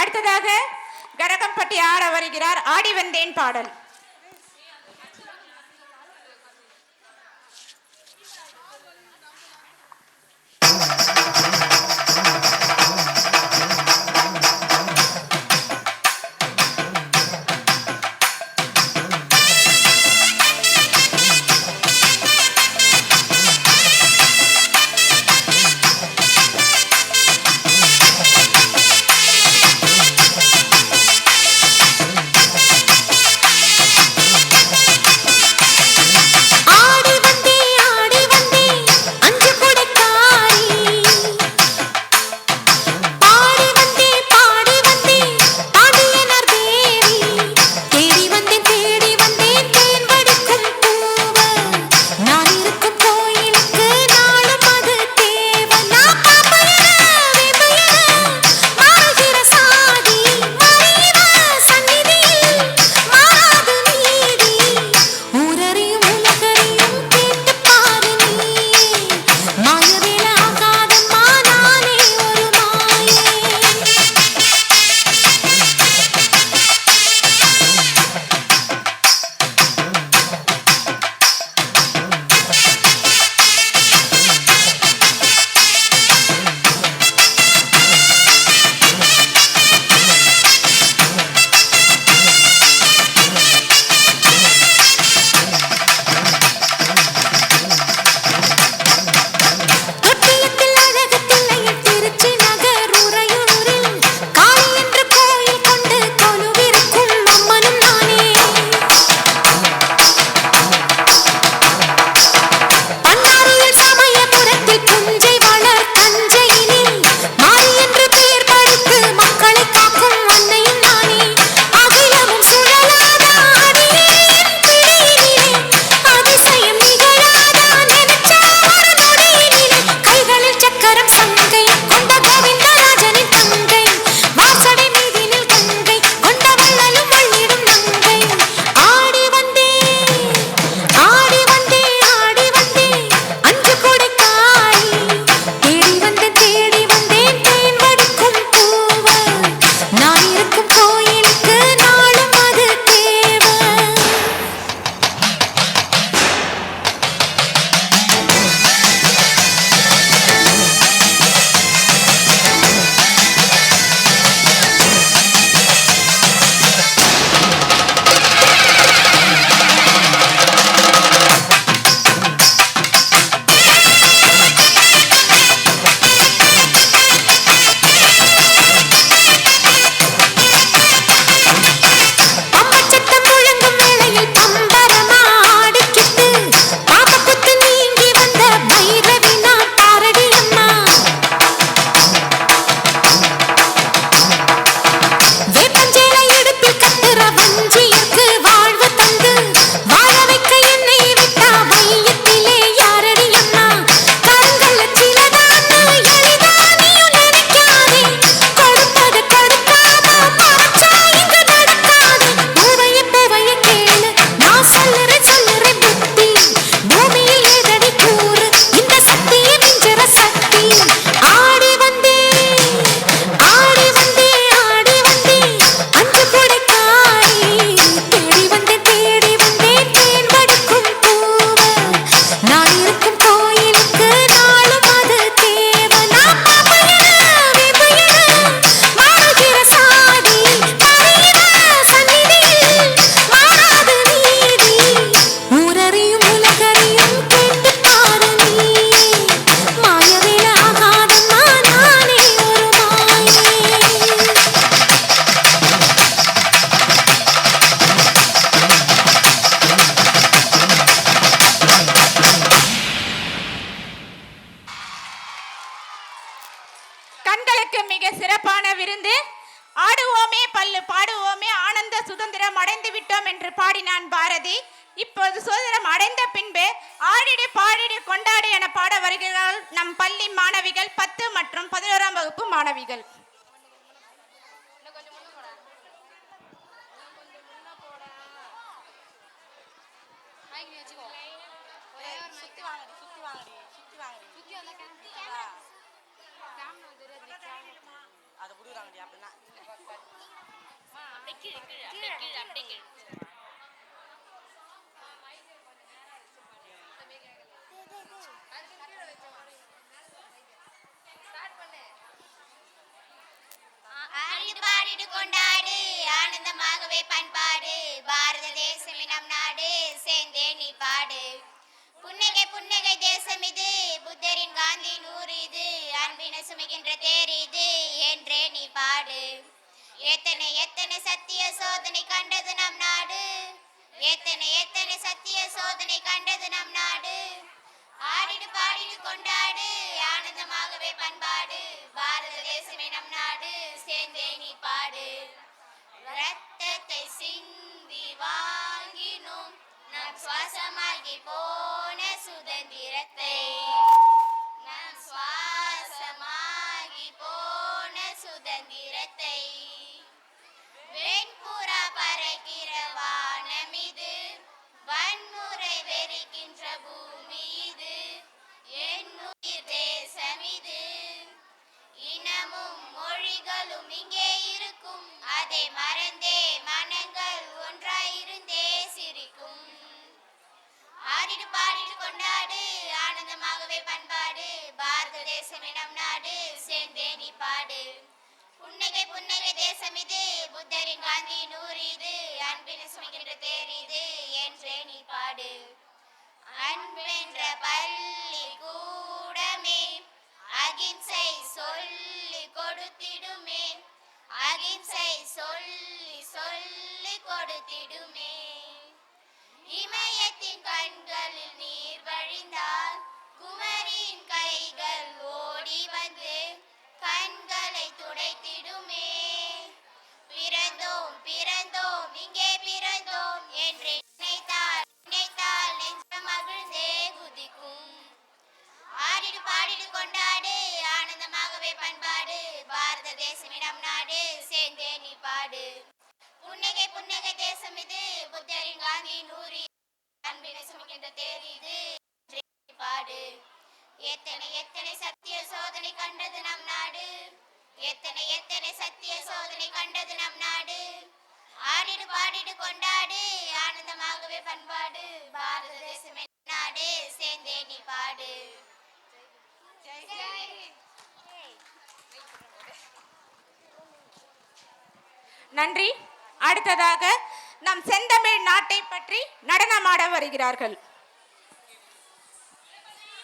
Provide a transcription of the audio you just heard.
அடுத்ததாக கரகம்பட்டி ஆட வருகிறார். ஆடி வந்தேன் பாடல். ஆண்களுக்கு மிக சிறப்பான விருந்து. ஆடுவோமே பல்லு பாடுவோமே ஆனந்த சுதந்திரம் அடைந்து விட்டோம் என்று பாடினான் பாரதி. இப்போது சுதந்திரம் அடைந்த பின்பு ஆடிடு பாடிடு கொண்டாடு என பாட வருகிறார் நம் பள்ளி மாணவிகள் பத்து மற்றும் பதினோராம் வகுப்பு மாணவிகள். சுத்தி வாங்கடி சுத்தி வாங்கடி சுத்தி வாங்கடி. சுத்தி வந்தா கீழே கீழே அப்படியே கீழே அப்படியே கீழே ஆடிடு கொண்டாடு ஆனந்தமாகவே பண்பாடு. பாரத தேசமே நம் நாடு சேர்ந்தே நீ பாடு. புன்னகை புன்னகை தேசம் இது புத்தரின் காந்தி நூறு இது அன்பின சுமைகின்ற தேர் இது என்றே நீ பாடு. எத்தனை எத்தனை சத்திய சோதனை கண்டது நம் நாடு? எத்தனை எத்தனை சத்திய சோதனை கண்டது நம் நாடு? ஆடிடு பாடிடு கொண்டாடு ஆனந்தமாகவே பண்பாடு. பாரத தேசமே நம் நாடு சேர்ந்தே நீ பாடு. ரத்தத்தை சிந்தி வாங்கினோம் நம் சுவாசமாகி போ ஆடிடு பாடிடு கொண்டாடு. ஆனந்தமாகவே பண்பாடு. பாரத தேசம் நம் நாடு. சேர்ந்தே நீ பாடு. புன்னகை புன்னகை தேசம் இது. புத்தரின் காந்தி நூறு இது. அன்பின சுமைகின்ற தேர் இது. என்றே நீ பாடு. அன்பென்ற பள்ளி கூடமே அகிம்சை சொல்லி கொடுத்திடுமே. அகிம்சை சொல்லி சொல்லி கொடுத்திடுமே. இமயத்தின் கண்களில் நீர் வழிந்தால் குமரி புன்னகை தேசம் இது. புத்தரின் காந்தி நூறு அன்பினை சுமிக்கின்ற தேர் இது. பாடு. எத்தனை எத்தனை சத்திய சோதனை கண்டது நம் நாடு? எத்தனை எத்தனை சத்திய சோதனை கண்டது நம் நாடு? ஆடிடு பாடிடு கொண்டாடு. ஆனந்தமாகவே பண்பாடு. பாரத தேசமே நாடு. சேர்ந்தே நீ பாடு. நன்றி. அடுத்ததாக நம் செந்தமிழ் நாட்டை பற்றி நடனமாட வருகிறார்கள்.